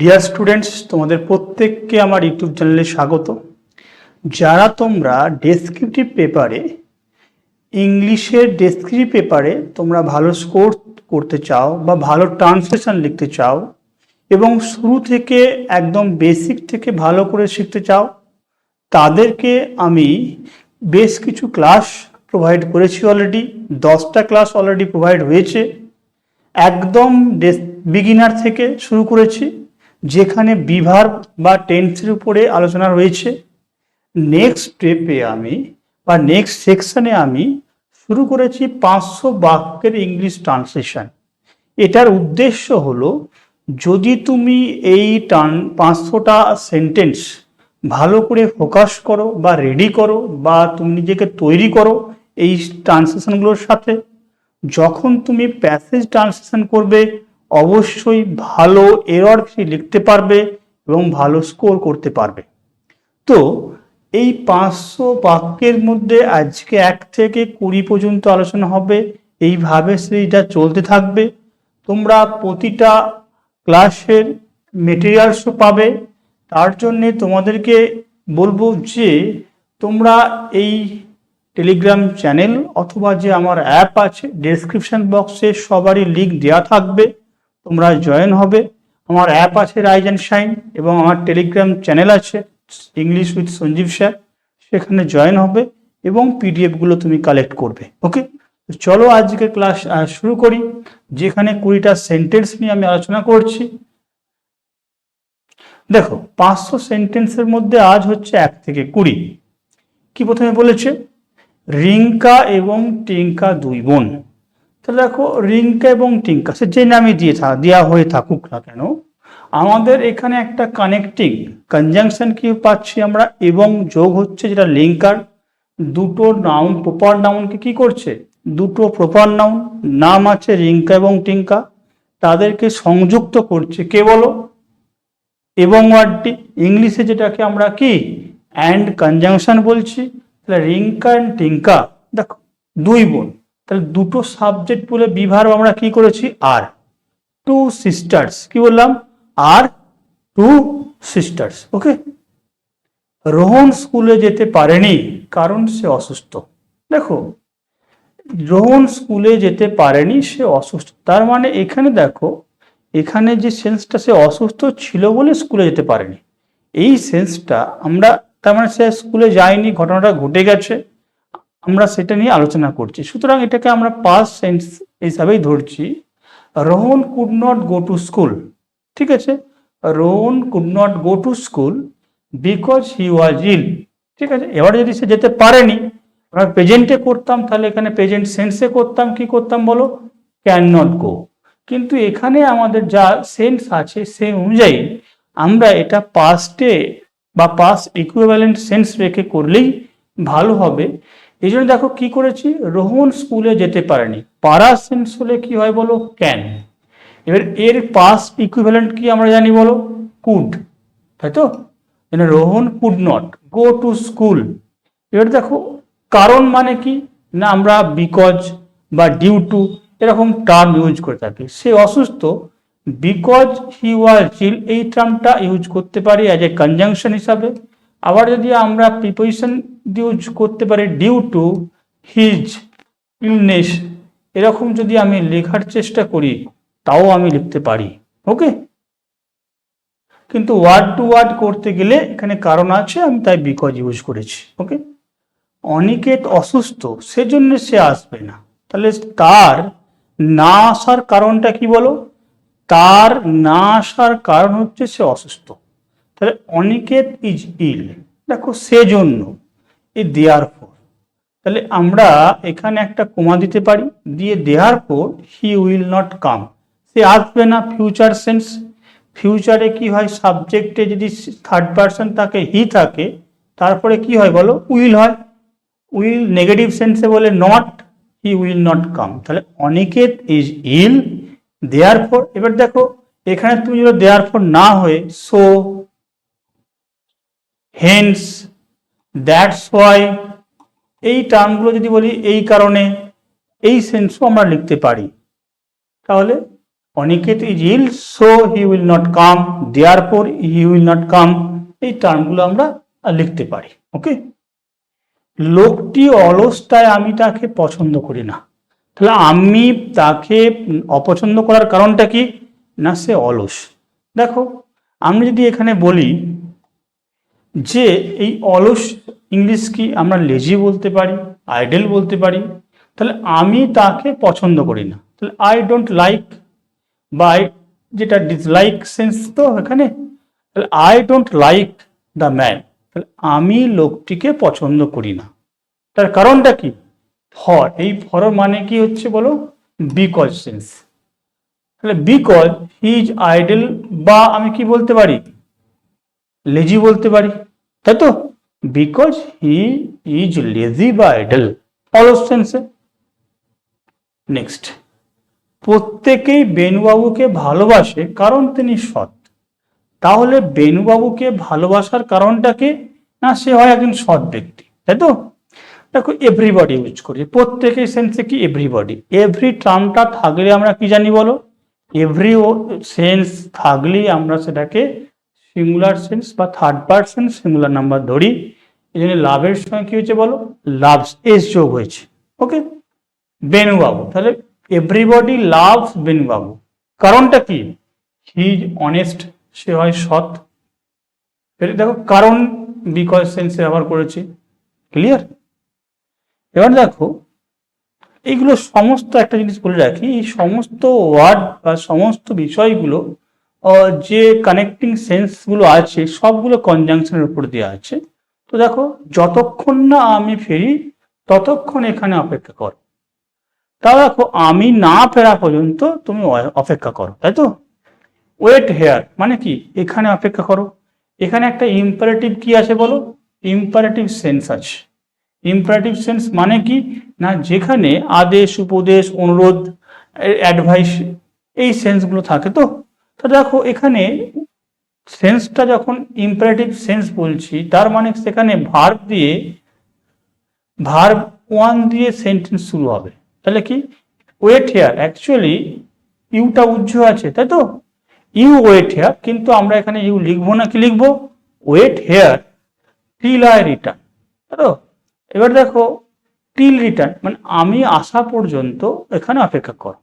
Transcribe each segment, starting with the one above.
Dear students তোমাদের প্রত্যেককে আমার ইউটিউব চ্যানেলে স্বাগত। যারা তোমরা ডেসক্রিপটিভ পেপারে ইংলিশের ডেসক্রিপটিভ পেপারে তোমরা ভালো স্কোর করতে চাও বা ভালো ট্রান্সলেশন লিখতে চাও এবং শুরু থেকে একদম বেসিক থেকে ভালো করে শিখতে চাও, তাদেরকে আমি বেশ কিছু ক্লাস প্রোভাইড করেছি অলরেডি দশটা ক্লাস অলরেডি প্রোভাইড হয়েছে। একদম বিগিনার থেকে শুরু করেছি। যেখানে বিভার বা টেন্সের উপরে আলোচনা রয়েছে নেক্সট স্টেপে আমি বা নেক্সট সেকশনে আমি শুরু করেছি পাঁচশো বাক্যের ইংলিশ ট্রান্সলেশন এটার উদ্দেশ্য হলো, যদি তুমি এই টান, পাঁচশোটা সেন্টেন্স ভালো করে ফোকাস করো বা রেডি করো বা তুমি নিজেকে তৈরি করো এই ট্রান্সলেশনগুলোর সাথে, যখন তুমি প্যাসেজ ট্রান্সলেশন করবে অবশ্যই ভালো এরর ফ্রি লিখতে পারবে এবং ভালো স্কোর করতে পারবে। তো এই পাঁচশো বাক্যের মধ্যে আজকে এক থেকে কুড়ি পর্যন্ত আলোচনা হবে। এইভাবে সেইটা চলতে থাকবে। তোমরা প্রতিটা ক্লাসের মেটেরিয়ালসও পাবে। তার জন্যে তোমাদেরকে বলব যে, তোমরা এই টেলিগ্রাম চ্যানেল অথবা যে আমার অ্যাপ আছে ডেসক্রিপশন বক্সে সবারই লিঙ্ক দেওয়া থাকবে। তোমরা জয়েন হবে। আমার অ্যাপ আছে রাইজ অ্যান্ড শাইন এবং আমার টেলিগ্রাম চ্যানেল আছে ইংলিশ উইথ সঞ্জীব স্যার সেখানে জয়েন হবে এবং পিডিএফগুলো তুমি কালেক্ট করবে ওকে চলো আজকে ক্লাস শুরু করি, যেখানে কুড়িটা সেন্টেন্স নিয়ে আমি আলোচনা করছি। দেখো, পাঁচশো সেন্টেন্সের মধ্যে আজ হচ্ছে এক থেকে কুড়ি। কি প্রথমে বলেছে? রিঙ্কা এবং টিঙ্কা দুই বোন। তাহলে দেখো রিঙ্কা এবং টিঙ্কা সে যে নামে দিয়ে দেওয়া হয়ে থাকুক না কেন, আমাদের এখানে একটা কানেক্টিং কনজাংশন কি পাচ্ছি আমরা, এবং যোগ হচ্ছে যেটা লিঙ্কার, দুটো নাউন প্রপার নাউনকে কি করছে, দুটো প্রপার নাউন নাম আছে রিঙ্কা এবং টিঙ্কা তাদেরকে সংযুক্ত করছে কে বলো, এবং ওয়ার্ডটি ইংলিশে যেটাকে আমরা কি অ্যান্ড কনজাংশন বলছি, তাহলে রিঙ্কা অ্যান্ড টিঙ্কা দেখো, দুই বোন। তাহলে দুটো সাবজেক্ট বলে বিভার আমরা কি করেছি? আর টু সিস্টার্স কি বললাম? আর টু সিস্টার্স ওকে রোহন স্কুলে যেতে পারেনি, কারণ সে অসুস্থ। দেখো, রোহন স্কুলে যেতে পারেনি, সে অসুস্থ। তার মানে এখানে দেখো, এখানে যে সেন্সটা সে অসুস্থ ছিল বলে স্কুলে যেতে পারেনি। এই সেন্সটা আমরা, তার মানে সে স্কুলে যায়নি, ঘটনাটা ঘটে গেছে। আমরা সেটা নিয়ে আলোচনা করছি। সুতরাং এটাকে আমরা পাস সেন্স হিসাবেই ধরছি। Rohan could not go to school ঠিক আছে? Rohan could not go to school because he was ill ঠিক আছে? এবার যদি সে যেতে পারেনি, আমরা প্রেজেন্টে করতাম, তাহলে এখানে প্রেজেন্ট সেন্সে করতাম, কি করতাম বলো? ক্যান নট গো কিন্তু এখানে আমাদের যা সেন্স আছে সেই অনুযায়ী আমরা এটা পাস্টে বা পাস্ট ইকুইভ্যালেন্ট সেন্স রেখে করলেই ভালো হবে। এই জন্য দেখো কি করেছি? রোহন স্কুলে যেতে পারেনি। পারা সেন্স হলে কি হয় বলো? ক্যান। এবার এর পাস্ট ইকুইভ্যালেন্ট কি আমরা জানি বলো? কুড তাই তো? Rohan could not go to school এবার দেখো, কারণ মানে কি? না আমরা বিকজ বা ডিউ টু এরকম টার্ম ইউজ করে থাকি। সে অসুস্থ বিকজ হি ওয়াজ চিল এই টার্মটা ইউজ করতে পারি অ্যাজ এ কনজাংশন হিসাবে। আবার যদি আমরা প্রিপোজিশন ইউজ করতে পারি ডিউ টু হিজ ইলনেস এরকম যদি আমি লেখার চেষ্টা করি, তাও আমি লিখতে পারি ওকে কিন্তু ওয়ার্ড টু ওয়ার্ড করতে গেলে এখানে কারণ আছে, আমি তাই বিকজ ইউজ করেছি ওকে অনিকেত অসুস্থ, সেজন্য সে আসবে না। তাহলে তার না আসার কারণটা কি বলো? তার না আসার কারণ হচ্ছে সে অসুস্থ। তাহলে অনিকেত ইজ ইল দেখো, সেজন্য এই দেয়ার ফোর তাহলে আমরা এখানে একটা কমা দিতে পারি, দিয়ে there for he will not come সে আসবে না ফিউচার সেন্স ফিউচারে কি হয়? সাবজেক্টে যদি থার্ড পার্সন থাকে হি থাকে, তারপরে কি হয় বলো? উইল হয়। উইল নেগেটিভ সেন্সে বলে not he will not come তাহলে Aniket is ill there four এবার দেখো, এখানে তুমি যদি দেয়ার ফোর না হয়ে সো হেন্স দ্যাটস ওয়াই এই টার্মগুলো যদি বলি, এই কারণে এই সেন্সও আমরা লিখতে পারি। তাহলে Aniket is ill so he will not come there for he will not come এই টার্মগুলো আমরা লিখতে পারি ওকে লোকটি অলসটায় আমি তাকে পছন্দ করি না। তাহলে আমি তাকে অপছন্দ করার কারণটা কি? না, সে অলস। দেখো, আমি যদি এখানে বলি যে এই অলস ইংলিশ কি আমরা লেজি বলতে পারি আইডেল বলতে পারি, তাহলে আমি তাকে পছন্দ করি না। তাহলে আই ডোন্ট লাইক বা যেটা ডিসলাইক সেন্স তো এখানে, তাহলে I don't like the man তাহলে আমি লোকটিকে পছন্দ করি না। তার কারণটা কি? ফর এই ফর মানে কি হচ্ছে বলো? বিকজ সেন্স তাহলে বিকজ হি ইজ আইডল বা আমি কি বলতে পারি? লেজি বলতে পারি। তাই তো? বিকজ হি ইজ লেজি বা আইডল অলস সেন্সে নেক্সট প্রত্যেকেই বেনুবাবুকে ভালোবাসে কারণ তিনি সৎ। তাহলে বেনুবাবুকে ভালোবাসার কারণটা কি? না, সে হয় একজন সৎ ব্যক্তি। তাই তো? দেখো এভরিবডি ইউজ করি। প্রত্যেকের সেন্সে কি? এভরিবডি এভরি টার্মটা থাকলে আমরা কি জানি বলো? এভরি সেন্স থাকলেই আমরা সেটাকে সিঙ্গুলার সেন্স বা থার্ড পার্সন সিঙ্গুলার নাম্বার ধরি। এই জন্য লাভের সময় কি হয়েছে বলো? লাভস এস যোগ হয়েছে। ওকে বেনুবাবু তাহলে এভরিবডি লাভস বেনুবাবু কারণটা কি? হি অনেস্ট সে হয় সৎ। দেখো কারণ বিকজ সেন্সে ব্যবহার করেছি। ক্লিয়ার এবার দেখো, এইগুলো সমস্ত একটা জিনিস বলে রাখি, এই সমস্ত ওয়ার্ড বা সমস্ত বিষয়গুলো যে কানেক্টিং সেন্সগুলো আছে, সবগুলো কনজাংশনের উপর দেওয়া আছে। তো দেখো, যতক্ষণ না আমি ফেরি, ততক্ষণ এখানে অপেক্ষা করো। তা দেখো, আমি না ফেরা পর্যন্ত তুমি অপেক্ষা করো, তাই তো? ওয়েট হেয়ার মানে কি? এখানে অপেক্ষা করো। এখানে একটা ইম্পারেটিভ কি আছে বলো? ইম্পারেটিভ সেন্স আছে। ইম্পারেটিভ সেন্স মানে কি? না, যেখানে আদেশ, উপদেশ, অনুরোধ অ্যাডভাইস এই সেন্সগুলো থাকে তো? তো দেখো, এখানে সেন্সটা যখন ইম্পারেটিভ সেন্স বলছি, তার মানে সেখানে ভার্ব দিয়ে ভার্ব ওয়ান দিয়ে সেন্টেন্স শুরু হবে। তাহলে কি? ওয়েট হেয়ার অ্যাকচুয়ালি ইউটা উজ্জ্ব আছে, তাই তো? ইউ ওয়েট হেয়ার কিন্তু আমরা এখানে ইউ লিখব না, কি লিখব? Wait here till I return তাই তো? এবার দেখো টিল রিটার্ন মানে আমি আসা পর্যন্ত এখানে অপেক্ষা করো।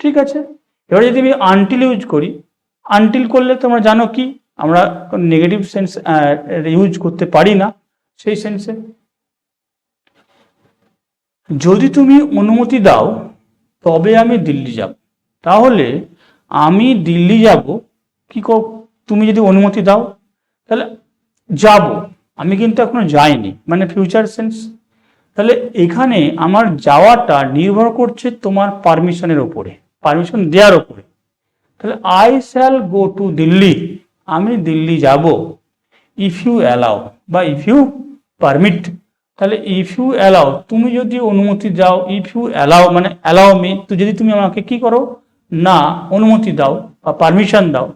ঠিক আছে? এবার যদি আমি আনটিল ইউজ করি আনটিল করলে তোমরা জানো কি? আমরা নেগেটিভ সেন্স ইউজ করতে পারি না সেই সেন্সে যদি তুমি অনুমতি দাও, তবে আমি দিল্লি যাব। তাহলে আমি দিল্লি যাব, কি তুমি যদি অনুমতি দাও, তাহলে যাব। আমি কিন্তু এখনও যাইনি মানে ফিউচার সেন্স তাহলে এখানে আমার যাওয়াটা নির্ভর করছে তোমার পারমিশনের উপরে। পারমিশন দেওয়ার উপরে। তাহলে I shall go to Delhi, আমি দিল্লি যাব। ইফ ইউ অ্যালাও বা ইফ ইউ পারমিট তাহলে ইফ ইউ অ্যালাও তুমি যদি অনুমতি দাও ইফ ইউ অ্যালাও মানে অ্যালাও মি তো যদি তুমি আমাকে কি করো? না, অনুমতি দাও বা পারমিশন দাও।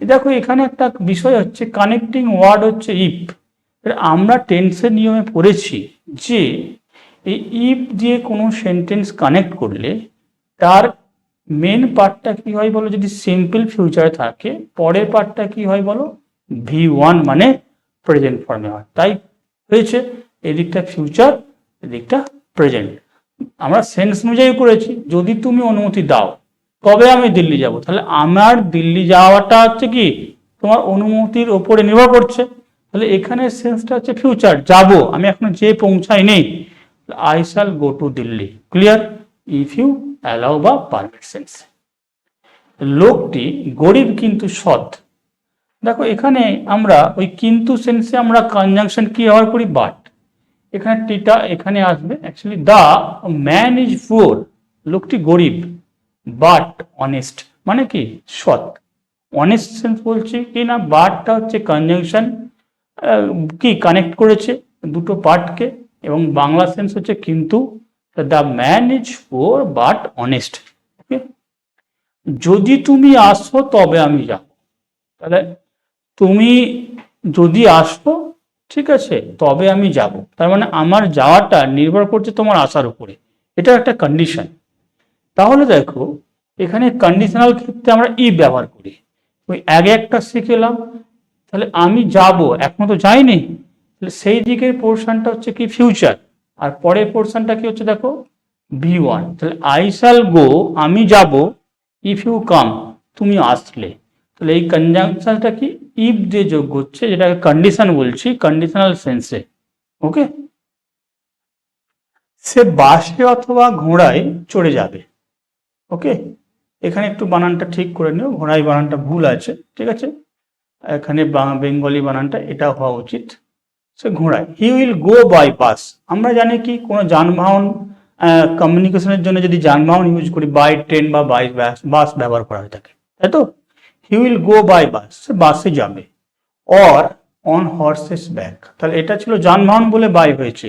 দেখো, এখানে একটা বিষয় হচ্ছে কানেক্টিং ওয়ার্ড হচ্ছে ইফ আমরা টেন্সের নিয়মে পড়েছি যে, এই ইফ দিয়ে কোনো সেন্টেন্স কানেক্ট করলে, তার মেন পার্টটা কি হয় বলো? যদি সিম্পল ফিউচার থাকে, পরের পার্টটা কি হয় বলো? ভি ওয়ান মানে প্রেজেন্ট ফর্মে হয়। তাই হয়েছে, এদিকটা ফিউচার এদিকটা প্রেজেন্ট আমরা সেন্স অনুযায়ী করেছি, যদি তুমি অনুমতি দাও, তবে আমি দিল্লি যাব। তাহলে আমার দিল্লি যাওয়াটা হচ্ছে কি? তোমার অনুমতির ওপরে নির্ভর করছে। তাহলে এখানে সেন্সটা হচ্ছে ফিউচার যাব। আমি এখনও যে পৌঁছাই নেই। I shall go to Delhi. Clear if you allow বা পারমিট সেন্স লোকটি গরিব কিন্তু সৎ। দেখো, এখানে আমরা ওই কিন্তু সেন্সে আমরা কনজাংশন কি ব্যবহার করি বাট এখানে টিটা এখানে আসবে। Actually the man is poor লোকটি গরিব বাট অনেস্ট মানে কি? সৎ। অনেস্ট সেন্স বলছি কি না? বাটটা হচ্ছে কনজাংশন কি কানেক্ট করেছে দুটো পার্টকে এবং বাংলা সেন্স হচ্ছে কিন্তু the man is poor but honest okay যদি তুমি আসো, তবে আমি যাব। তাহলে তুমি যদি আসো, ঠিক আছে, তবে আমি যাব। তার মানে আমার যাওয়াটা নির্ভর করছে তোমার আসার উপরে। এটা একটা কন্ডিশন তাহলে দেখো, এখানে কন্ডিশনাল ক্ষেত্রে আমরা ই ব্যবহার করি। ওই আগে একটা শিখেলাম, তাহলে আমি যাব এখনও তো যাইনি। তাহলে সেই দিকের পোর্শনটা হচ্ছে কি? ফিউচার আর পরের পোর্শনটা কি হচ্ছে দেখো? বি ওয়ান তাহলে আই শ্যাল গো আমি যাব ইফ ইউ কাম তুমি আসলে। তাহলে এই কনজাংশনটা কি? ইফ দিয়ে যোগ হচ্ছে, যেটাকে কন্ডিশন বলছি কন্ডিশনাল সেন্সে ওকে সে বাসে অথবা ঘোড়ায় চড়ে যাবে। ওকে এখানে একটু বানানটা ঠিক করে নিও। ঘোড়ায় বানানটা ভুল আছে, ঠিক আছে? এখানে বেঙ্গলি বানানটা, এটা হওয়া উচিত। সে ঘোড়ায়। He will go by bus আমরা জানি কি, কোনো যানবাহন কমিউনিকেশনের জন্য যদি যানবাহন ইউজ করি বাই ট্রেন বা বাই বাস ব্যবহার করা হয়ে থাকে। তাই তো? He will go by bus সে বাসে যাবে। অর অন হর্সেস ব্যাক তাহলে এটা ছিল যানবাহন বলে বাই হয়েছে।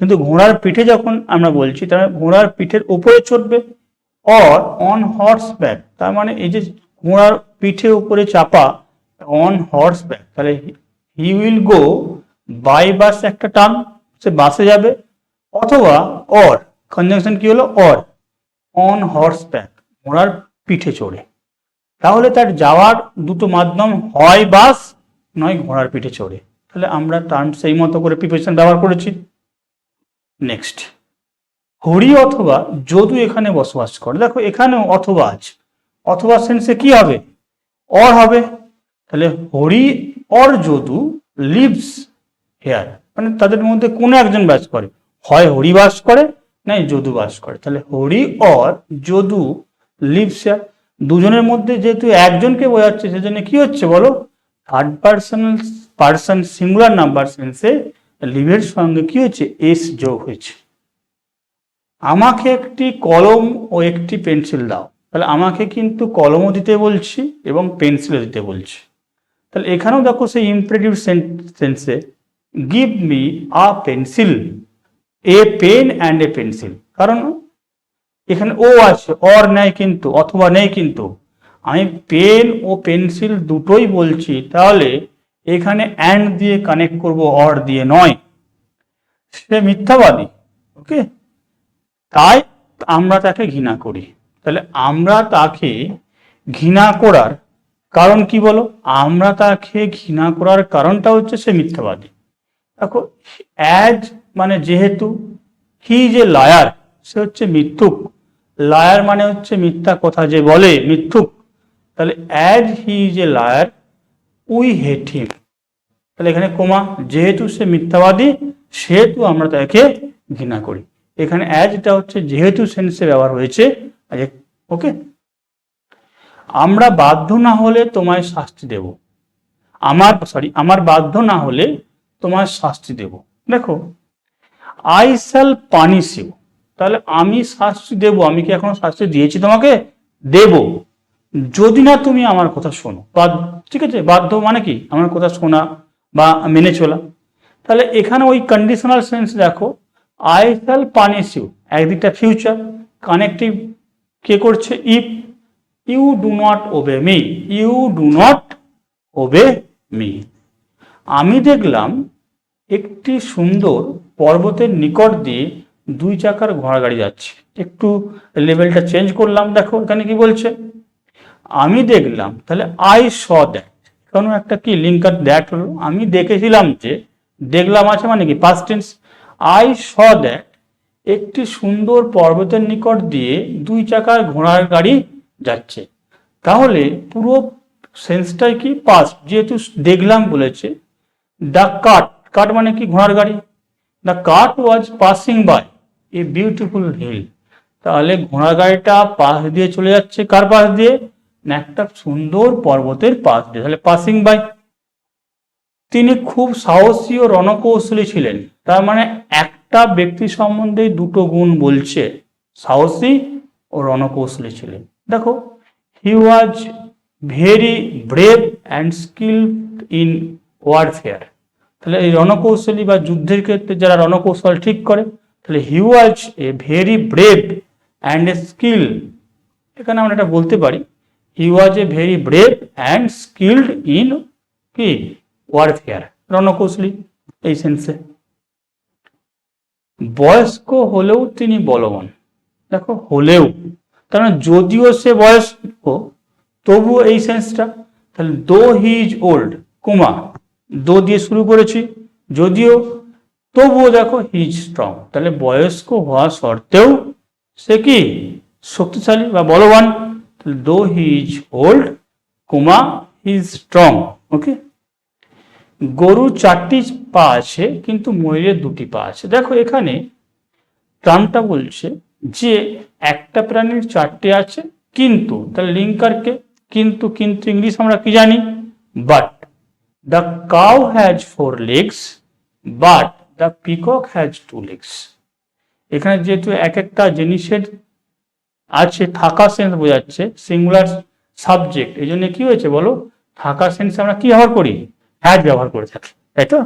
কিন্তু ঘোড়ার পিঠে যখন আমরা বলছি তার ঘোড়ার পিঠের উপরে চড়বে। অর অন হর্স ব্যাক তার মানে এই যে ঘোড়ার পিঠে উপরে চাপা অন হর্স ব্যাক তাহলে he will go by bus একটা টার্ম সে বাসে যাবে, অথবা অর কনজাংশন কি হলো? অর অন হর্স প্যাক ঘোড়ার পিঠে চড়ে। তাহলে তার যাওয়ার দুটো মাধ্যম হয় বাস নয় ঘোড়ার পিঠে চড়ে। তাহলে আমরা টার্ম সেই মতো করে প্রিপারেশন ব্যবহার করেছি। নেক্সট হরি অথবা যদু এখানে বসবাস করে। দেখো, এখানেও অথবা আছে। অথবা সেন্সে কি হবে? অর হবে। তাহলে Hari or Jadu lives here মানে তাদের মধ্যে কোনো একজন বাস করে। হয় হরি বাস করে না যদু বাস করে। তাহলে হরি অর যদু লিভস দুজনের মধ্যে যেহেতু একজনকে বোঝাচ্ছে, সেজন্য কি হচ্ছে বলো? Third person person singular number সেন্সে লিভের সঙ্গে কি হচ্ছে এস যোগ হয়েছে। আমাকে একটি কলম ও একটি পেন্সিল দাও। তাহলে আমাকে কিন্তু কলমও দিতে বলছি এবং পেন্সিলও দিতে বলছি। তাহলে এখানেও দেখো সেই ইম্পারেটিভ সেন্সে give me a pencil a pen and a pencil কারণ এখানে ও আছে অর নেই কিন্তু, অথবা নেই কিন্তু। আমি পেন ও পেন্সিল দুটোই বলছি, তাহলে এখানে অ্যান্ড দিয়ে কানেক্ট করব অর দিয়ে নয়। সে মিথ্যাবাদী ওকে তাই আমরা তাকে ঘৃণা করি। তাহলে আমরা তাকে ঘৃণা করার কারণ কি বলো? আমরা তাকে ঘৃণা করার কারণটা হচ্ছে সে মিথ্যাবাদী। দেখো অ্যাজ মানে যেহেতু হি যে লায়ার সে হচ্ছে মিথ্যুক। লায়ার মানে হচ্ছে মিথ্যা কথা যে বলে, মিথ্যুক। তাহলে অ্যাজ হি যে লায়ার উই হেট হিম তাহলে এখানে কোমা যেহেতু সে মিথ্যাবাদী, সেহেতু আমরা তাকে ঘৃণা করি। এখানে অ্যাজটা হচ্ছে যেহেতু সেন্সে ব্যবহার হয়েছে। ওকে আমরা বাধ্য না হলে তোমায় শাস্তি দেব। আমার সরি আমার বাধ্য না হলে তোমায় শাস্তি দেব। দেখো আই শ্যাল পানিশ ইউ তাহলে আমি শাস্তি দেব, আমি কি এখনও শাস্তি দিয়েছি তোমাকে? দেব। যদি না তুমি আমার কথা শোনো ঠিক আছে? বাধ্য মানে কি? আমার কথা শোনা বা মেনে চলা। তাহলে এখানে ওই কন্ডিশনাল সেন্স দেখো আই শ্যাল পানিশ ইউ একদিকটা ফিউচার কানেক্টিভ কে করছে? If you do not obey me you do not obey me আমি দেখলাম একটি সুন্দর পর্বতের নিকট দিয়ে দুই চাকার ঘোড়া গাড়ি যাচ্ছে। একটু লেভেলটা চেঞ্জ করলাম, দেখো এখানে কি বলছে। আমি দেখলাম, তাহলে আই স দ্যাট কোনো একটা কি লিঙ্কার দ্যাট হলো? আমি দেখেছিলাম যে, দেখলাম আছে মানে কি past tense I saw that একটি সুন্দর পর্বতের নিকট দিয়ে দুই চাকার ঘোড়ার গাড়ি যাচ্ছে। তাহলে পুরো সেন্সটাই কি পাস্ট যেহেতু দেখলাম বলেছে দ্য কাট কাট মানে কি? ঘোড়ার গাড়ি। The cart was passing by a beautiful hill তাহলে ঘোড়া গাড়িটা পাশ দিয়ে চলে যাচ্ছে কার পাশ দিয়ে? না একটা সুন্দর পর্বতের পাশ দিয়ে। তাহলে পাসিং বাই তিনি খুব সাহসী ও রণকৌশলী ছিলেন। তার মানে একটা ব্যক্তি সম্বন্ধে দুটো গুণ বলছে। সাহসী ও রণকৌশলী ছিলেন। দেখো he was very brave and skill in warfare তাহলে এই রণকৌশলী বা যুদ্ধের ক্ষেত্রে যারা রণকৌশল ঠিক করে, তাহলে he was a very brave and a skill এখানে আমরা এটা বলতে পারি he was a very brave and skilled in কি? ওয়ারফেয়ার রণকৌশলী, এই সেন্সে বয়স্ক হলেও তিনি বলবান, দেখো হলেও কারণ যদিও সে বয়স্ক, তবুও এই সেন্সটা তাহলে দো হি ইজ ওল্ড কুমা দো দিয়ে শুরু করেছি। যদিও তবুও দেখো হি ইজ স্ট্রং তাহলে বয়স্ক হওয়া সত্ত্বেও সে কি? শক্তিশালী বা বলবান। দো হি ইজ ওল্ড কুমা হি ইজ স্ট্রং ওকে গরু চারটি পা আছে, কিন্তু ময়ূরের দুটি পা আছে। দেখো এখানে টার্মটা বলছে যে একটা প্রাণীর চারটে আছে, কিন্তু, তাহলে লিঙ্কারকে, কিন্তু কিন্তু, ইংলিশ আমরা কি জানি? But the cow has four legs but the peacock has two legs এখানে যেহেতু এক একটা জিনিসের আছে থাকা সেন্স বোঝাচ্ছে সিঙ্গুলার সাবজেক্ট এই জন্য কি হয়েছে বলো? থাকা সেন্স আমরা কি ব্যবহার করি? হ্যাজ ব্যবহার করে থাকি, তাই তো?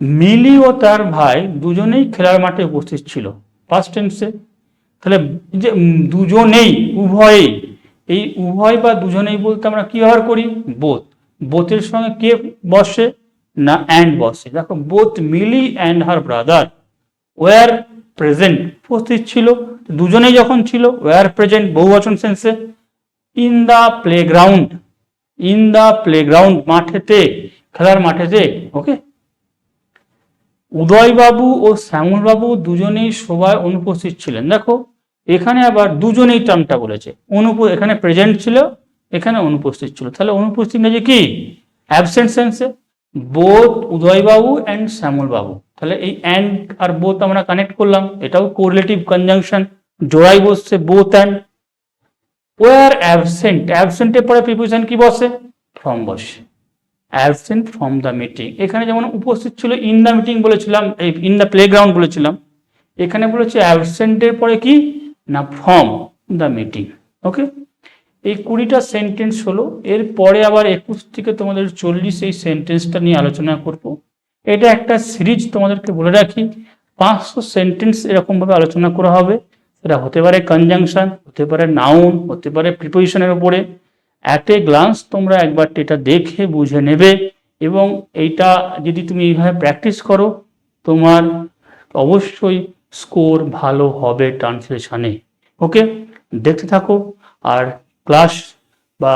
মিলি ও তার ভাই দুজনেই খেলার মাঠে উপস্থিত ছিল ফার্স্ট টেন্সে তাহলে যে দুজনেই, উভয়েই, এই উভয় বা দুজনেই বলতে আমরা কি ব্যবহার করি? বোথ বোথের সঙ্গে কে বসে? না অ্যান্ড বসে। দেখো both Mili and her brother were present উপস্থিত ছিল। দুজনেই যখন ছিল ওয়ার প্রেজেন্ট বহুবচন সেন্সে in the playground in the playground মাঠেতে, খেলার মাঠেতে ওকে উদয়বাবু ও শ্যামলবাবু দুজনেই সবাই অনুপস্থিত ছিলেন। দেখো, এখানে আবার দুজনেই টার্মটা বলেছে। অনুপ এখানে প্রেজেন্ট ছিল এখানে অনুপস্থিত ছিল। তাহলে অনুপস্থিত যে কি? অ্যাবসেন্ট সেন্সে বোথ উদয়বাবু অ্যান্ড শ্যামলবাবু। তাহলে এই অ্যান্ড আর বোথ আমরা কানেক্ট করলাম। এটাও কোরিলেটিভ কনজাংশন জোড়াই বসছে বোথ অ্যান্ড ওয়ার অ্যাবসেন্ট অ্যাবসেন্টের পরে প্রিপোজিশন কি বসে? ফ্রম বসে। অ্যাবসেন্ট ফ্রম দ্য মিটিং এখানে যেমন উপস্থিত ছিল ইন দ্য মিটিং বলেছিলাম, এই ইন দ্য প্লেগ্রাউন্ড বলেছিলাম। এখানে বলেছে অ্যাবসেন্টের পরে কি? না ফ্রম দ্য মিটিং ওকে এই কুড়িটা সেন্টেন্স হলো, এর পরে আবার একুশ থেকে তোমাদের চল্লিশ এই সেন্টেন্সটা নিয়ে আলোচনা করব। এটা একটা সিরিজ তোমাদেরকে বলে রাখি, পাঁচশো সেন্টেন্স এরকমভাবে আলোচনা করা হবে। সেটা হতে পারে কনজাংশন হতে পারে নাউন হতে পারে প্রিপোজিশনের উপরে। অ্যাট এ গ্লান্স তোমরা একবার এটা দেখে বুঝে নেবে এবং এইটা যদি তুমি এইভাবে প্র্যাকটিস করো, তোমার অবশ্যই স্কোর ভালো হবে ট্রান্সলেশনে ওকে দেখতে থাকো। আর ক্লাস বা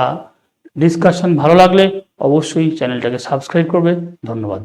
ডিসকাশন ভালো লাগলে অবশ্যই চ্যানেলটাকে সাবস্ক্রাইব করবে। ধন্যবাদ।